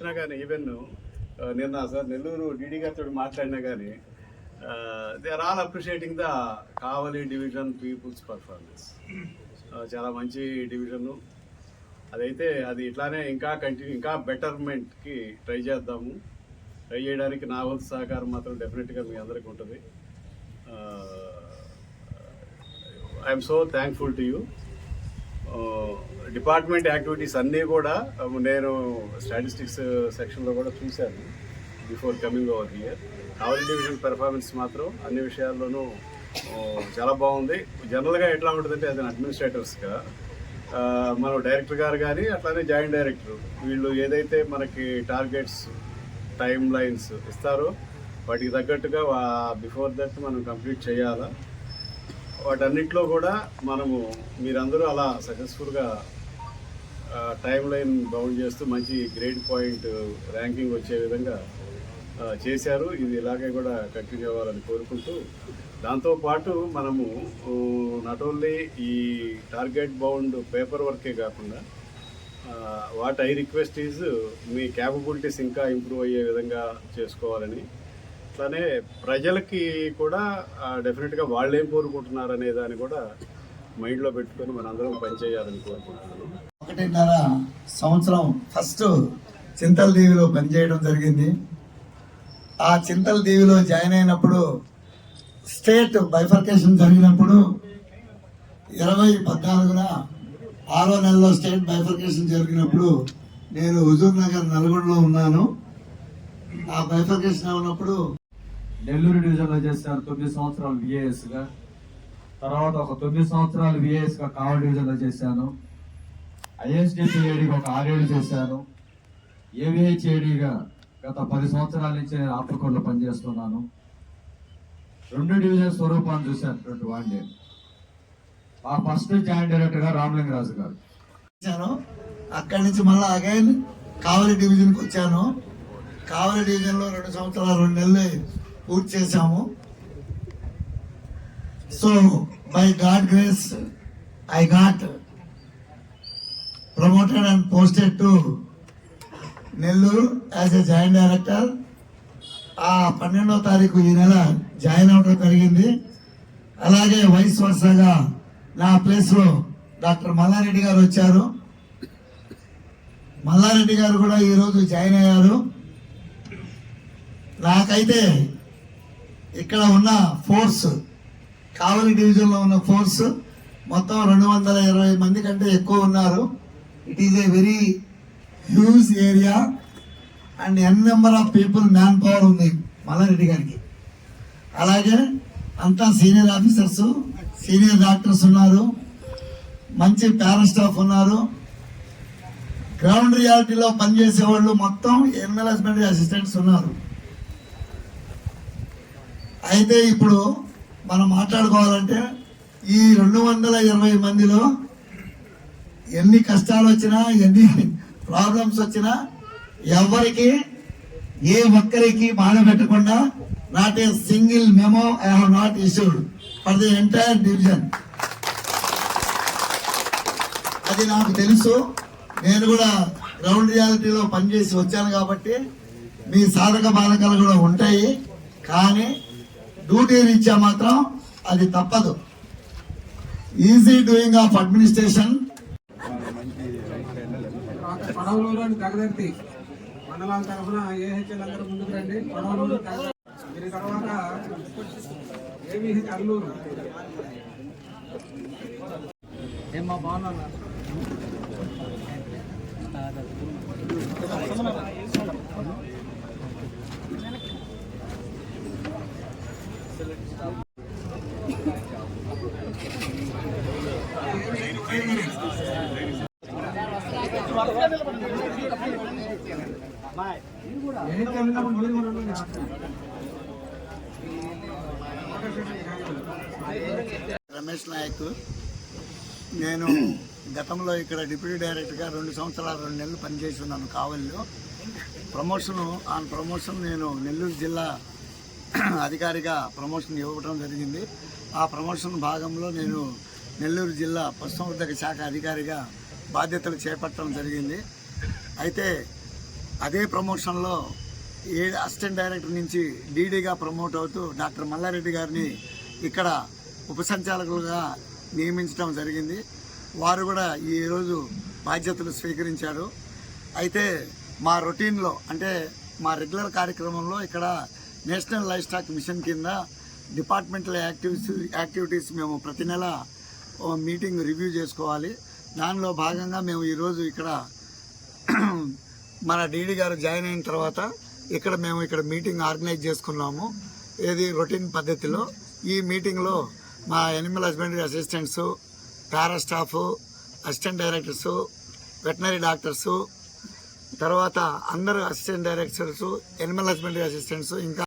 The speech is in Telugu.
చెప్పినా కానీ ఈవెన్ నిన్న సార్ నెల్లూరు డీడీ గారితో మాట్లాడినా కానీ they are all appreciating the Kavali division people's performance చాలా మంచి డివిజను అదైతే అది ఇట్లానే ఇంకా కంటిన్యూ ఇంకా బెటర్మెంట్కి ట్రై చేద్దాము. ట్రై చేయడానికి నా వంతు సహకారం మాత్రం డెఫినెట్గా మీ అందరికీ ఉంటుంది. I'm so thankful to you department activities అన్నీ కూడా నేను స్టాటిస్టిక్స్ సెక్షన్లో కూడా చూశాను before coming over here. Kavali division performance మాత్రం అన్ని విషయాల్లోనూ చాలా బాగుంది. జనరల్గా ఎట్లా ఉంటుందంటే అది అడ్మినిస్ట్రేటర్స్గా మన డైరెక్టర్ గారు కానీ అట్లానే జాయింట్ డైరెక్టర్ వీళ్ళు ఏదైతే మనకి టార్గెట్స్ టైం లైన్స్ ఇస్తారో వాటికి తగ్గట్టుగా బిఫోర్ దట్ మనం కంప్లీట్ చేయాలా. వాటన్నిటిలో కూడా మనము మీరందరూ అలా సక్సెస్ఫుల్గా టైం లైన్ బౌండ్ చేస్తూ మంచి గ్రేడ్ పాయింట్ ర్యాంకింగ్ వచ్చే విధంగా చేశారు. ఇది ఇలాగే కూడా కంటిన్యూ అవ్వాలని కోరుకుంటూ దాంతోపాటు మనము నాట్ ఓన్లీ ఈ టార్గెట్ బౌండ్ పేపర్ వర్కే కాకుండా వాట్ ఐ రిక్వెస్ట్ ఈజ్ మీ క్యాపబిలిటీస్ ఇంకా ఇంప్రూవ్ అయ్యే విధంగా చేసుకోవాలని. అట్లానే ప్రజలకి కూడా డెఫినెట్గా వాళ్ళు ఏం కోరుకుంటున్నారు అనే దాన్ని కూడా మైండ్లో పెట్టుకొని మనందరం పనిచేయాలని కోరుకుంటున్నాను. ఒకటిన్నర సంవత్సరం ఫస్ట్ చింతల దీవిలో పనిచేయడం జరిగింది. ఆ చింతల దీవిలో జాయిన్ అయినప్పుడు స్టేట్ బైఫర్కేషన్ జరిగినప్పుడు ఇరవై పద్నాలుగున ఆరో నెలలో స్టేట్ బైఫర్కేషన్ జరిగినప్పుడు నేను హుజూర్ నగర్ నల్గొండలో ఉన్నాను. ఆ బైఫర్కేషన్ ఉన్నప్పుడు నెల్లూరు డివిజన్లో చేశాను తొమ్మిది సంవత్సరాలు విఏఎస్గా తర్వాత ఒక తొమ్మిది సంవత్సరాలు విఏఎస్గా గా డివిజన్లో చేశాను. ఐఎస్డిపిఏడిగా ఒక ఆరేళ్ళు చేశాను. ఏవిహెచ్ఏడిగా గత పది సంవత్సరాల నుంచి నేను ఆఫ్రికాలో పనిచేస్తున్నాను. రెండు డివిజన్ స్వరూపాన్ని చూశాను రెండు వాడిని మా ఫస్ట్ జాయింట్ డైరెక్టర్గా రామలింగరాజు గారు. అక్కడి నుంచి మళ్ళీ అగైన్ కావలి డివిజన్కి వచ్చాను. కావలి డివిజన్లో రెండు సంవత్సరాలు రెండు నెలలు పూర్తి చేశాము. So by God grace I got promoted and posted to Nellore as a joint director. ఆ పన్నెండో తారీఖు ఈ నెల జాయిన్ అవడం జరిగింది. అలాగే వైస్ వర్సగా నా ప్లేస్లో డాక్టర్ మల్లారెడ్డి గారు వచ్చారు. మల్లారెడ్డి గారు కూడా ఈరోజు జాయిన్ అయ్యారు. నాకైతే ఇక్కడ ఉన్న ఫోర్స్ కావలి డివిజన్లో ఉన్న ఫోర్స్ మొత్తం రెండు వందల ఇరవై మంది కంటే ఎక్కువ ఉన్నారు. It is a very huge area and n number of people man power ఉంది మల్లారెడ్డి గారికి. అలాగే అంతా సీనియర్ ఆఫీసర్స్ సీనియర్ డాక్టర్స్ ఉన్నారు మంచి పారా స్టాఫ్ ఉన్నారు. గ్రౌండ్ రియాలిటీలో పనిచేసే వాళ్ళు మొత్తం ఎన్ఎల్ఎస్మెంట్ అసిస్టెంట్స్ ఉన్నారు. అయితే ఇప్పుడు మనం మాట్లాడుకోవాలంటే ఈ రెండు వందల ఇరవై మందిలో ఎన్ని కష్టాలు వచ్చినా ఎన్ని ప్రాబ్లమ్స్ వచ్చినా ఎవరికి ఏ ఒక్కరికి బాధ పెట్టకుండా not a single memo I have not issued for the entire division అది నాకు తెలుసు. నేను కూడా గ్రౌండ్ రియాలిటీలో పనిచేసి వచ్చాను కాబట్టి మీ సాధక బాధకాలు కూడా ఉంటాయి. కానీ డ్యూటీ రీత్యా మాత్రం అది తప్పదు. ఈజీ డూయింగ్ ఆఫ్ అడ్మినిస్ట్రేషన్ పడవలోని అని తగదర్తి మండలాల తరఫున ఏహెచ్ఎల్ అందరూ ముందుకు రండి. పడవలూరు దీని తర్వాత ఏవిహెచ్ అల్లూరు ఏమ్మా బాగున్నా రమేష్ నాయక్. నేను గతంలో ఇక్కడ డిప్యూటీ డైరెక్టర్గా రెండు సంవత్సరాలు రెండు నెలలు పనిచేసి ఉన్నాను కావలిలో. ప్రమోషన్ ఆన్ ప్రమోషన్ నేను నెల్లూరు జిల్లా అధికారిగా ప్రమోషన్ ఇవ్వడం జరిగింది. ఆ ప్రమోషన్ భాగంలో నేను నెల్లూరు జిల్లా పశుసంవర్ధక శాఖ అధికారిగా బాధ్యతలు చేపట్టడం జరిగింది. అయితే అదే ప్రమోషన్లో ఏ అసిస్టెంట్ డైరెక్టర్ నుంచి డీడీగా ప్రమోట్ అవుతూ డాక్టర్ మల్లారెడ్డి గారిని ఇక్కడ ఉపసంచాలకులుగా నియమించడం జరిగింది. వారు కూడా ఈరోజు బాధ్యతలు స్వీకరించారు. అయితే మా రొటీన్లో అంటే మా రెగ్యులర్ కార్యక్రమంలో ఇక్కడ నేషనల్ లైఫ్ స్టాక్ మిషన్ కింద డిపార్ట్మెంటల్ యాక్టివిటీస్ యాక్టివిటీస్ మేము ప్రతి నెల మీటింగ్ రివ్యూ చేసుకోవాలి. దానిలో భాగంగా మేము ఈరోజు ఇక్కడ మన డీడీ గారు జాయిన్ అయిన తర్వాత ఇక్కడ మేము ఇక్కడ మీటింగ్ ఆర్గనైజ్ చేసుకున్నాము. ఏది రొటీన్ పద్ధతిలో ఈ మీటింగ్లో మా animal husbandry assistants para staff assistant directors veterinary doctors తర్వాత అందరు assistant directors animal husbandry assistants ఇంకా